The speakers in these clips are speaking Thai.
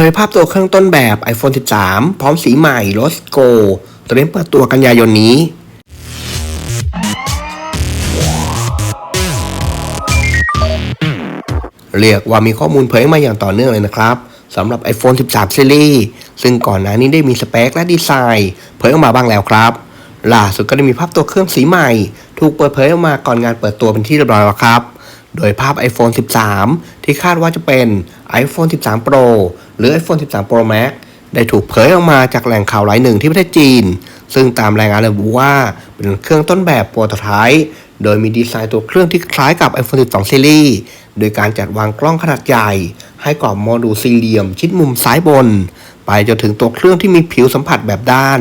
ผยภาพตัวเครื่องต้นแบบ iPhone 13 พร้อมสีใหม่ Rose Go เตรียมเปิดตัวกันยายนนี้ เรียกว่ามีข้อมูลเผยมาอย่างต่อเนื่องเลยนะครับสำหรับ iPhone 13 Series ซึ่งก่อนหน้านี้ได้มีสเปคและดีไซน์เผยออกมาบ้างแล้วครับ ล่าสุดก็ได้มีภาพตัวเครื่องสีใหม่ ถูกเปิดเผยออกมาก่อนงานเปิดตัวเป็นที่เรียบร้อยแล้วครับ โดยภาพ iPhone 13 ที่คาดว่าจะเป็น iPhone 13 Pro หรือ iPhone 13 Pro Max ได้ถูกเผยออกมาจากแหล่งข่าวรายหนึ่งที่ประเทศจีน ซึ่งตามรายงานระบุว่าเป็นเครื่องต้นแบบโปรโตไทป์โดยมีดีไซน์ตัวเครื่องที่คล้ายกับ iPhone 12 Series โดยการจัดวางกล้องขนาดใหญ่ ให้กรอบโมดูลสี่เหลี่ยม ชิดมุมซ้ายบน ไปจนถึงตัวเครื่องที่มีผิวสัมผัสแบบด้าน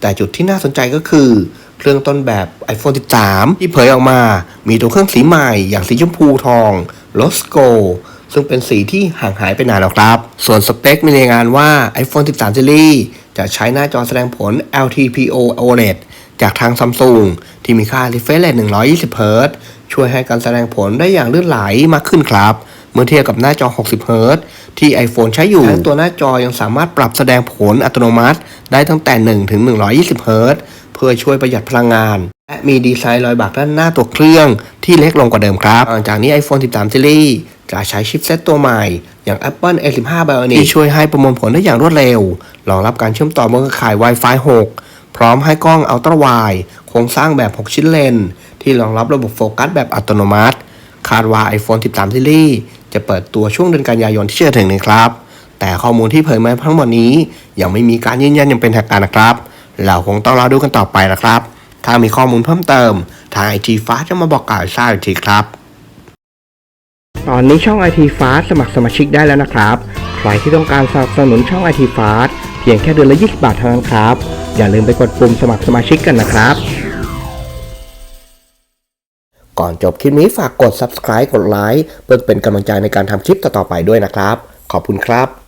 แต่จุดที่น่าสนใจก็คือ เครื่องต้นแบบ iPhone 13 ที่เผยออกมา มีตัวเครื่องสีใหม่อย่างสีชมพูทอง Rose Gold ซึ่งเป็นสีที่ห่างหายไปนานแล้วครับ ส่วนสเปคมีรายงานว่า iPhone 13 Series จะใช้หน้าจอแสดงผล LTPO OLED จากทางซัมซุงที่มีค่า refresh rate 120 Hz ช่วยให้การแสดงผลได้อย่างลื่นไหลมากขึ้นครับ เมื่อเทียบกับหน้าจอ 60 Hz ที่ iPhone ใช้อยู่และตัวหน้าจอยังสามารถปรับแสดงผลอัตโนมัติ ได้ตั้งแต่ 1 ถึง 120 Hz เพื่อช่วยประหยัดพลังงาน และมีดีไซน์รอยบักด้านหน้าตัวเครื่องที่เล็กลงกว่าเดิมครับหลังจากนี้ iPhone 13 Series จะใช้ชิปเซตตัวใหม่ อย่าง Apple A15 Bionic ที่ช่วยให้ประมวลผลได้อย่างรวดเร็วรองรับการเชื่อมต่อบนเครือข่าย Wi-Fi 6 พร้อมให้กล้องอัลตร้าไวด์โครงสร้างแบบ 6 ชิ้นเลน ที่รองรับระบบโฟกัสแบบอัตโนมัติ คาดว่า iPhone 13 Series จะเปิดตัวช่วงเดือนกันยายนที่จะถึงนี้ครับ แต่ข้อมูลที่เผยมาทั้งหมดนี้ยังไม่มีการยืนยันอย่างเป็นทางการนะครับ เราคงต้องรอดูกันต่อไปนะครับ ถ้ามีข้อมูลเพิ่มเติม ทางไอทีฟ้าจะมาบอกกล่าวให้ทราบอีกทีครับ ตอนนี้ช่อง IT Fast สมัครสมาชิกได้แล้วนะครับ ใครที่ต้องการสนับสนุนช่อง IT Fast เพียงแค่เดือนละ 20 บาทเท่านั้นครับ อย่าลืมไปกดปุ่มสมัครสมาชิกกันนะครับ ก่อนจบคลิปนี้ฝากกด subscribe กดไลค์เพื่อเป็นกำลังใจในการทำคลิปต่อๆไปด้วยนะครับ ขอบคุณครับ